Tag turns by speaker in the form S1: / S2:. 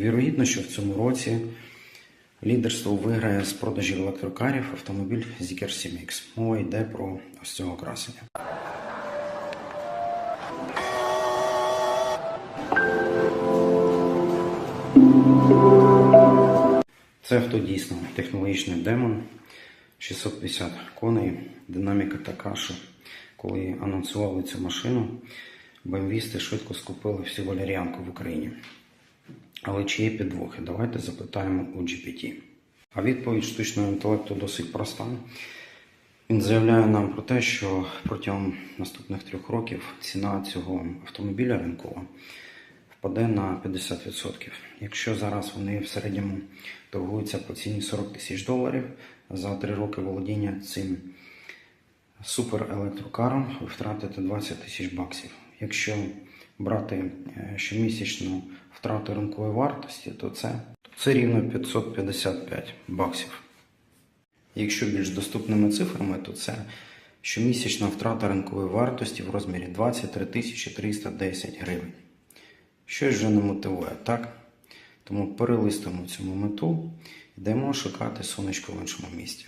S1: Вірогідно, що в цьому році лідерство виграє з продажів електрокарів автомобіль Zikr 7X. Мова йде про ось цього красення. Це авто дійсно технологічний демон. 650 коней. Динаміка така, що коли анонсували цю машину, бемвісти швидко скупили всю валеріанку в Україні. Але чи є підвохи? Давайте запитаємо у GPT. А відповідь штучного інтелекту досить проста. Він заявляє нам про те, що протягом наступних трьох років ціна цього автомобіля ринкова впаде на 50%. Якщо зараз вони в середньому торгуються по ціні 40 тисяч доларів, за три роки володіння цим суперелектрокаром ви втратите 20 тисяч баксів. Якщо брати е, щомісячну втрату ринкової вартості, то це, це рівно 555 баксів. Якщо більш доступними цифрами, то це щомісячна втрата ринкової вартості в розмірі 23 310 гривень. Щось вже не мотивує, так? Тому перелистуємо цьому мету, йдемо шукати сонечко в іншому місці.